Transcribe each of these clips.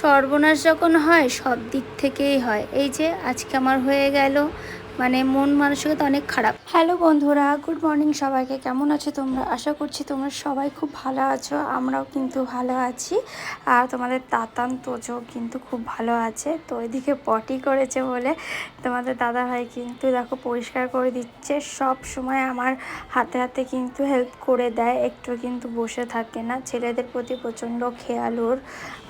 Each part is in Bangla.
সর্বনাশ যখন হয়, সব দিক থেকেই হয়। এই যে, আজকে আমার হয়ে গেল। মানে মন মানসিকতা অনেক খারাপ। হ্যালো বন্ধুরা, গুড মর্নিং সবাইকে। কেমন আছো তোমরা? আশা করছি তোমরা সবাই খুব ভালো আছো। আমরাও কিন্তু ভালো আছি। আর তোমাদের তাতান তোজো কিন্তু খুব ভালো আছে। তো এদিকে পটি করেছে বলে তোমাদের দাদা ভাই কিন্তু দেখো পরিষ্কার করে দিচ্ছে। সব সময় আমার হাতে হাতে কিন্তু হেল্প করে দেয়। একটু কিন্তু বসে থাকে না। ছেলেদের প্রতি প্রচণ্ড খেয়াল ওর,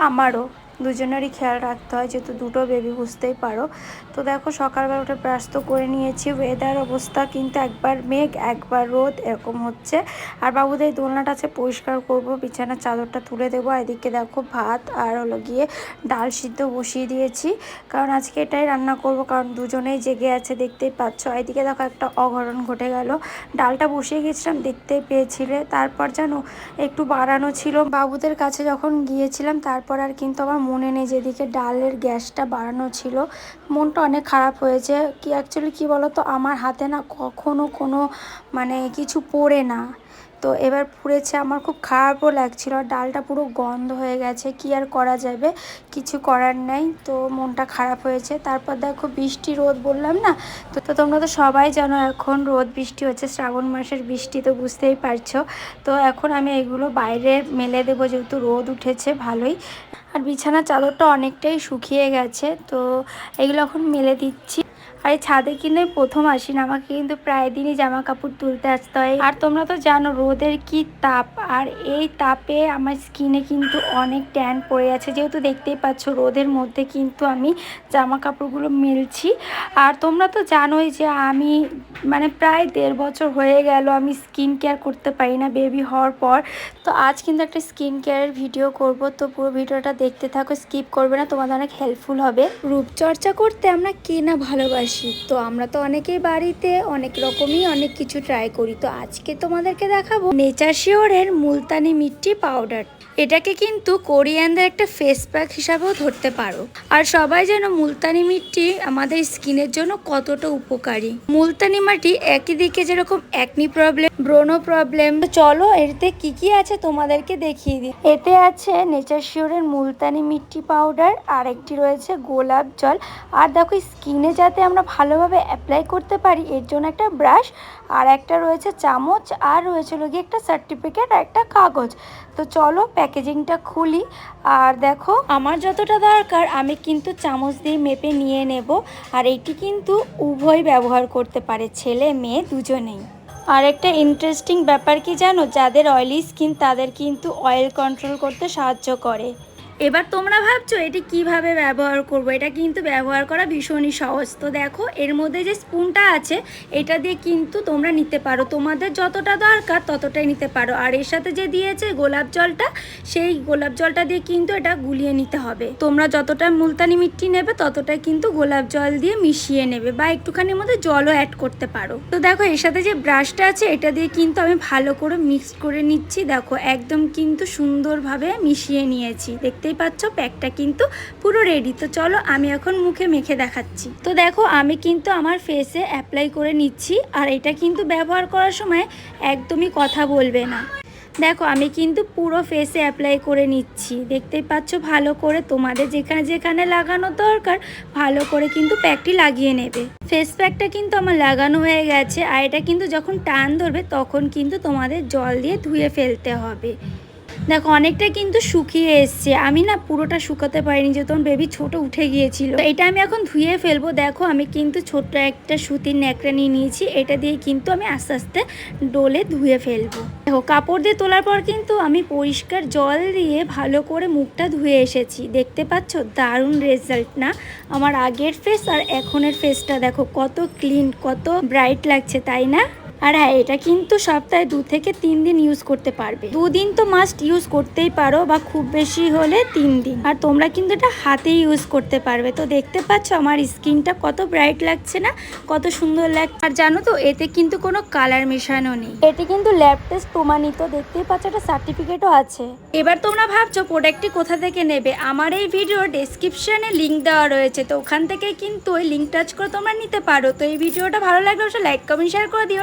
আমারও। দুজনেরই খেয়াল রাখতে হয় যেহেতু দুটো বেবি বুঝতেই পারো। তো দেখো, সকালবেলা উঠে ব্রাশ তো করে নিয়েছি। ওয়েদার অবস্থা কিন্তু একবার মেঘ, একবার রোদ, এরকম হচ্ছে। আর বাবুদের দোলনাটা আছে পরিষ্কার করব, বিছানার চাদরটা তুলে দেবো। এদিকে দেখো, ভাত আর হলো গিয়ে ডাল সিদ্ধ বসিয়ে দিয়েছি। কারণ আজকে এটাই রান্না করব, কারণ দুজনেই জেগে আছে, দেখতেই পাচ্ছ। এদিকে দেখো, একটা অঘটন ঘটে গেল। ডালটা বসিয়ে গেছিলাম, দেখতেই পেয়েছিলে। তারপর জানো, একটু বাড়ানো ছিল। বাবুদের কাছে যখন গিয়েছিলাম, তারপর আর কিন্তু আমার মনে নেই যেদিকে ডালের গ্যাসটা বাড়ানো ছিল। মনটা অনেক খারাপ হয়েছে। কি অ্যাকচুয়ালি কী বলো তো আমার হাতে না কখনও কোনো মানে কিছু পড়ে না। তো এবার পুড়েছে, আমার খুব খারাপও লাগছিল, আর ডালটা পুরো গন্ধ হয়ে গেছে, কি আর করা যাবে? কিছু করার নেই, তো মনটা খারাপ হয়েছে। তারপর দেখো বৃষ্টি রোদ বললাম না? তো তো তোমরা তো সবাই জানো এখন রোদ বৃষ্টি হচ্ছে, শ্রাবণ মাসের বৃষ্টি তো বুঝতেই পারছ। তো এখন আমি এগুলো বাইরে মেলে দেবো, যেহেতু রোদ উঠেছে, ভালোই। আর বিছানার চাদরটা অনেকটাই শুকিয়ে গেছে, তো এগুলো এখন মেলে দিচ্ছি। আর এই ছাদে কিনে প্রথম আসি না আমাকে কিন্তু প্রায় দিনই জামা কাপড় তুলতে আসতে হয়। আর তোমরা তো জানো, রোদের কি তাপ, আর এই তাপে আমার স্কিনে কিন্তু অনেক ট্যান পড়ে আছে। যেহেতু দেখতেই পাচ্ছ, রোদের মধ্যে কিন্তু আমি জামা কাপড়গুলো মেলছি। আর তোমরা তো জানোই যে আমি মানে প্রায় দেড় বছর হয়ে গেল আমি স্কিন কেয়ার করতে পারি না বেবি হওয়ার পর। তো আজ কিন্তু একটা স্কিন কেয়ারের ভিডিও করব, তো পুরো ভিডিওটা দেখতে থাকো, স্কিপ করবে না, তোমাদের অনেক হেল্পফুল হবে। রূপচর্চা করতে আমরা কে না ভালোবাসি? তো আমরা তো অনেকেই বাড়িতে, অনেক রকমই অনেক কিছু ট্রাই করি। তো আজকে তোমাদেরকে দেখাবো নেচার শিওরের মুলতানি মিট্টি পাউডার এটাকে কিন্তু কোরিয়ানদের একটা ফেস প্যাক হিসাবেও ধরতে পারো। আর সবাই যেন মুলতানি মিট্টি আমাদের স্কিনের জন্য কতটা উপকারী। মুলতানি মাটি একই দিকে যেরকম একনি প্রবলেম ব্রোনো প্রবলেম তো চলো এতে কি কি আছে তোমাদেরকে দেখিয়ে দিই। এতে আছে নেচার শিওরের মুলতানি মিট্টি পাউডার আর একটি রয়েছে গোলাপ জল। আর দেখো স্কিনে যাতে আমরা ভালোভাবে অ্যাপ্লাই করতে পারি এর জন্য একটা ব্রাশ আর একটা রয়েছে চামচ আর রয়েছে গিয়ে একটা সার্টিফিকেট আর একটা কাগজ। তো চলো প্যাকেজিংটা খুলি আর দেখো। আমার যতটা দরকার আমি কিন্তু চামচ দিয়ে মেপে নিয়ে নেব আর এটি কিন্তু উভয় ব্যবহার করতে পারে ছেলে মেয়ে দুজনেই। আর একটা ইন্টারেস্টিং ব্যাপার কি জানো? যাদের অয়েলি স্কিন তাদের কিন্তু অয়েল কন্ট্রোল করতে সাহায্য করে। এবার তোমরা ভাবছ এটি কীভাবে ব্যবহার করব? এটা কিন্তু ব্যবহার করা ভীষণই সহজ। তো দেখো, এর মধ্যে যে স্পুনটা আছে, এটা দিয়ে কিন্তু তোমরা নিতে পারো। তোমাদের যতটা দরকার ততটাই নিতে পারো। আর এর সাথে যে দিয়েছে গোলাপ জলটা, সেই গোলাপ জলটা দিয়ে কিন্তু এটা গুলিয়ে নিতে হবে। তোমরা যতটা মুলতানি মিট্টি নেবে, ততটাই কিন্তু গোলাপ জল দিয়ে মিশিয়ে নেবে বা একটুখানির মধ্যে জলও অ্যাড করতে পারো। তো দেখো, এর সাথে যে ব্রাশটা আছে, এটা দিয়ে কিন্তু আমি ভালো করে মিক্স করে নিচ্ছি। দেখো, একদম কিন্তু সুন্দরভাবে মিশিয়ে নিয়েছি। দেখতেই পাচ্ছ, প্যাকটা কিন্তু পুরো রেডি তো চলো আমি এখন মুখে মেখে দেখাচ্ছি। তো দেখো, আমি কিন্তু আমার ফেসে অ্যাপ্লাই করে নিচ্ছি, আর এটা কিন্তু ব্যবহার করার সময় একদমই কথা বলবে না। দেখো, আমি কিন্তু পুরো ফেসে অ্যাপ্লাই করে নিচ্ছি। দেখতেই পাচ্ছ, ভালো করে তোমাদের যেখানে যেখানে লাগানো দরকার, ভালো করে কিন্তু প্যাকটি লাগিয়ে নেবে। ফেস প্যাকটা কিন্তু আমার লাগানো হয়ে গেছে, আর এটা কিন্তু যখন টান ধরবে, তখন কিন্তু তোমাদের জল দিয়ে ধুয়ে ফেলতে হবে। দেখো, অনেকটা কিন্তু শুকিয়ে এসছে। আমি না পুরোটা শুকাতে পারিনি যে তখন বেবি ছোট উঠে গিয়েছিল। এটা আমি এখন ধুয়ে ফেলব। দেখো, আমি কিন্তু ছোট্ট একটা সুতির ন্যাকড়া নিয়ে নিয়েছি। এটা দিয়ে কিন্তু আমি আস্তে আস্তে ডোলে ধুয়ে ফেলব। দেখো, কাপড় দিয়ে তোলার পর কিন্তু আমি পরিষ্কার জল দিয়ে ভালো করে মুখটা ধুয়ে এসেছি। দেখতে পাচ্ছ? দারুণ রেজাল্ট না? আমার আগের ফেস আর এখনের ফেসটা দেখো, কত ক্লিন কত ব্রাইট লাগছে, তাই না? আর হ্যাঁ এটা কিন্তু সপ্তাহে দু থেকে তিন দিন ইউজ করতে পারবে। দুদিন তো মাস্ট ইউজ করতেই পারো বা খুব বেশি হলে তিন দিন। আর তোমরা কিন্তু এটা হাতে ইউজ করতে পারবে। তো দেখতে পাচ্ছ আমার স্কিনটা কত ব্রাইট লাগছে না, কত সুন্দর লাগছে। আর জানো তো, এতে কিন্তু কোনো কালার মেশানো নেই। এটি কিন্তু ল্যাব টেস্ট প্রমাণিত, দেখতেই পাচ্ছ একটা সার্টিফিকেটও আছে। এবার তোমরা ভাবছ প্রোডাক্টটি কোথা থেকে নেবে? আমার এই ভিডিওর ডেসক্রিপশনে লিঙ্ক দেওয়া রয়েছে। তো ওখান থেকে কিন্তু ওই লিঙ্ক টাচ করে তোমরা নিতে পারো। তো এই ভিডিওটা ভালো লাগলে অবশ্যই লাইক কমেন্ট শেয়ার করে দিও।